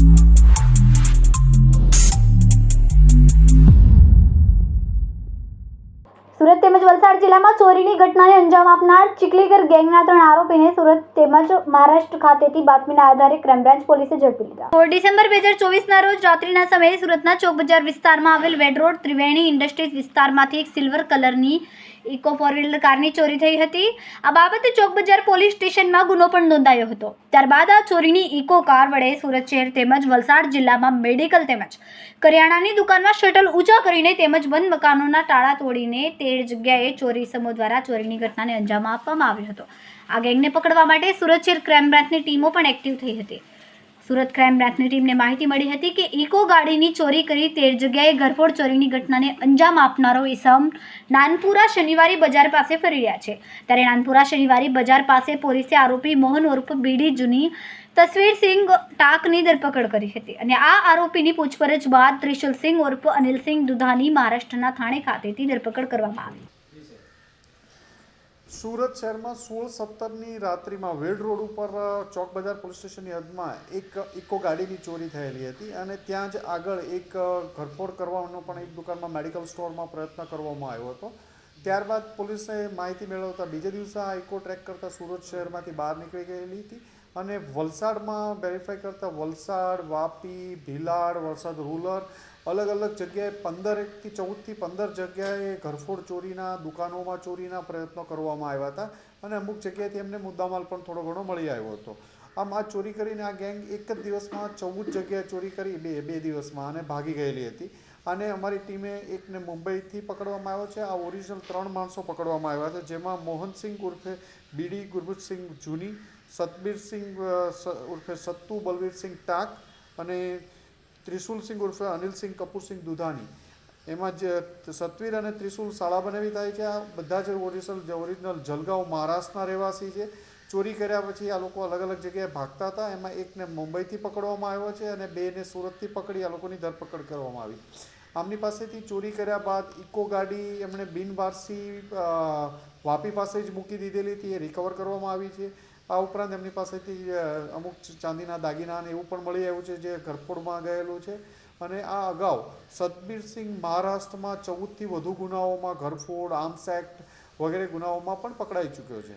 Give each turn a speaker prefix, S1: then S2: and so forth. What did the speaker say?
S1: you Surat તેમજ વલસાડ જિલ્લામાં ચોરીની ઘટનાને અંજામ આપનાર ચીખલીગર ગેંગના ત્રણ આરોપીને સુરત તેમજ મહારાષ્ટ્ર ખાતેથી બાતમીના આધારે ક્રાઇમ પોલીસે ઝડપી લીધા. સોળ ડિસેમ્બર બે હજાર ચોવીસના રોજ રાત્રિના સમયે સુરતના ચોક બજાર વિસ્તારમાં આવેલ વેડ રોડ ત્રિવેણી ઇન્ડસ્ટ્રીઝ વિસ્તારમાંથી એક સિલ્વર કલરની ઇકો ફોર વ્હીલર કારની ચોરી થઈ હતી. આ બાબતે ચોક બજાર પોલીસ સ્ટેશનમાં ગુનો પણ નોંધાયો હતો. ત્યારબાદ આ ચોરીની ઇકો કાર વડે સુરત શહેર તેમજ વલસાડ જિલ્લામાં મેડિકલ તેમજ કરિયાણાની દુકાનમાં શટલ ઊંચા કરીને તેમજ બંધ મકાનોના તાળા તોડીને તે જગ્યાએ ચોરી સમૂહ દ્વારા ચોરીની ઘટનાને અંજામ આપવામાં આવ્યો હતો. આ ગેંગને પકડવા માટે સુરત શહેર ક્રાઇમ બ્રાન્ચની ટીમો પણ એક્ટિવ થઈ હતી. સુરત ક્રાઇમ બ્રાન્ચની ટીમને માહિતી મળી હતી કે ઇકો ગાડીની ચોરી કરી તેર જગ્યાએ ઘરફોડ ચોરીની ઘટનાને અંજામ આપનારો ઇસમ નાનપુરા શનિવારી બજાર પાસે ફરી રહ્યા છે. ત્યારે નાનપુરા શનિવારી બજાર પાસે પોલીસે આરોપી મોહન ઉર્ફ બીડી જૂની તસવીર સિંહ ટાકની ધરપકડ કરી હતી અને આ આરોપીની પૂછપરછ બાદ ત્રિશુલસિંહ ઉર્ફ અનિલસિંહ દુધાની મહારાષ્ટ્રના થાણે ખાતેથી ધરપકડ કરવામાં આવી.
S2: સુરત શહેરમાં સોળ સત્તરની રાત્રિમાં વેડ રોડ ઉપર ચોક બજાર પોલીસ સ્ટેશનની હદમાં એક ઇકો ગાડીની ચોરી થયેલી હતી અને ત્યાં જ આગળ એક ઘરફોડ કરવાનો પણ એક દુકાનમાં મેડિકલ સ્ટોરમાં પ્રયત્ન કરવામાં આવ્યો હતો. ત્યારબાદ પોલીસે માહિતી મેળવતા બીજે દિવસે આ ઇકો ટ્રેક કરતાં સુરત શહેરમાંથી બહાર નીકળી ગયેલી હતી. અને વલસાડમાં વેરીફાઈ કરતાં વલસાડ, વાપી, ભીલાડ, વલસાડ રૂરલ અલગ અલગ જગ્યાએ પંદરથી ચૌદથી પંદર જગ્યાએ ઘરફોડ ચોરીના, દુકાનોમાં ચોરીના પ્રયત્નો કરવામાં આવ્યા હતા અને અમુક જગ્યાએથી એમને મુદ્દામાલ પણ થોડો ઘણો મળી આવ્યો હતો. આમ આ ચોરી કરીને આ ગેંગ એક જ દિવસમાં ચૌદ જગ્યાએ ચોરી કરી બે બે દિવસમાં અને ભાગી ગયેલી હતી. અને અમારી ટીમે એકને મુંબઈથી પકડવામાં આવ્યો છે. આ ઓરિજિનલ ત્રણ માણસો પકડવામાં આવ્યા છે, જેમાં મોહનસિંહ ઉર્ફે બીડી ગુરબુજસિંહ જૂની, સતબીરસિંહ ઉર્ફે સત્તુ, બલવીરસિંહ ટાક અને ત્રિશુલસિંહ ઉર્ફે અનિલસિંહ કપૂરસિંહ દુધાની એમાં જે સતવીર અને ત્રિશુલ શાળા બનાવી થાય છે. આ બધા જ ઓરિજિનલ ઓરિજિનલ જલગાંવ મહારાષ્ટ્રના રહેવાસી છે. ચોરી કર્યા પછી આ લોકો અલગ અલગ જગ્યાએ ભાગતા હતા. એમાં એકને મુંબઈથી પકડવામાં આવ્યો છે અને બેને સુરતથી પકડી આ લોકોની ધરપકડ કરવામાં આવી. આમની પાસેથી ચોરી કર્યા બાદ ઇકો ગાડી એમણે બિનવારસી વાપી પાસે જ મૂકી દીધેલી હતી. એ રિકવર કરવામાં આવી છે. આ ઉપરાંત એમની પાસેથી અમુક ચાંદીના દાગીના એવું પણ મળી આવ્યું છે જે ઘરફોડમાં ગયેલું છે. અને આ અગાઉ સતબીરસિંહ મહારાષ્ટ્રમાં ચૌદથી વધુ ગુનાઓમાં ઘરફોડ, આર્મ્સ એક્ટ વગેરે ગુનાઓમાં પણ પકડાઈ ચૂક્યો છે.